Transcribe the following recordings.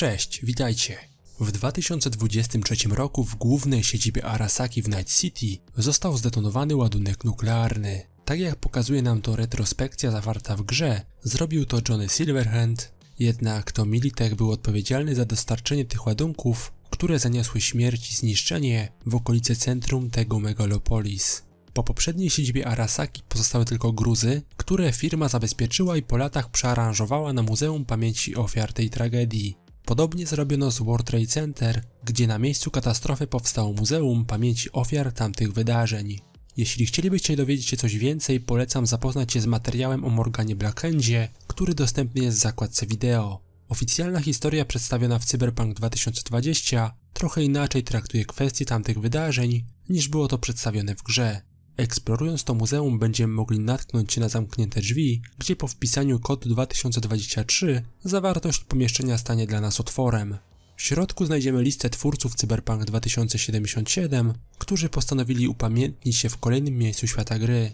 Cześć, witajcie. W 2023 roku w głównej siedzibie Arasaki w Night City został zdetonowany ładunek nuklearny. Tak jak pokazuje nam to retrospekcja zawarta w grze, zrobił to Johnny Silverhand, jednak to Militech był odpowiedzialny za dostarczenie tych ładunków, które zaniosły śmierć i zniszczenie w okolice centrum tego megalopolis. Po poprzedniej siedzibie Arasaki pozostały tylko gruzy, które firma zabezpieczyła i po latach przearanżowała na Muzeum Pamięci Ofiar tej tragedii. Podobnie zrobiono z World Trade Center, gdzie na miejscu katastrofy powstało Muzeum Pamięci Ofiar tamtych wydarzeń. Jeśli chcielibyście dowiedzieć się coś więcej, polecam zapoznać się z materiałem o Morganie Blackhandzie, który dostępny jest w zakładce wideo. Oficjalna historia przedstawiona w Cyberpunk 2020 trochę inaczej traktuje kwestie tamtych wydarzeń, niż było to przedstawione w grze. Eksplorując to muzeum będziemy mogli natknąć się na zamknięte drzwi, gdzie po wpisaniu kodu 2023 zawartość pomieszczenia stanie dla nas otworem. W środku znajdziemy listę twórców Cyberpunk 2077, którzy postanowili upamiętnić się w kolejnym miejscu świata gry.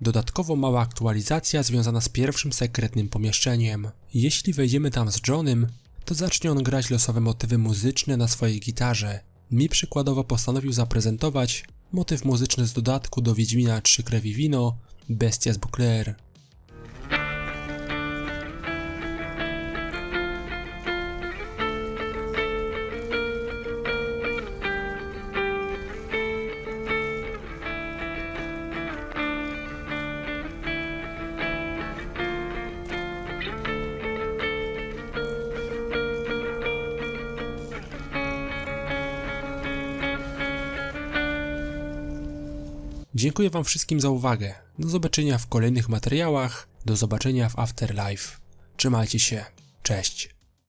Dodatkowo mała aktualizacja związana z pierwszym sekretnym pomieszczeniem. Jeśli wejdziemy tam z Johnem, to zacznie on grać losowe motywy muzyczne na swojej gitarze. Mi przykładowo postanowił zaprezentować motyw muzyczny z dodatku do Wiedźmina 3 Krewi Wino, Bestia z Bouclair. Dziękuję Wam wszystkim za uwagę. Do zobaczenia w kolejnych materiałach. Do zobaczenia w Afterlife. Trzymajcie się. Cześć.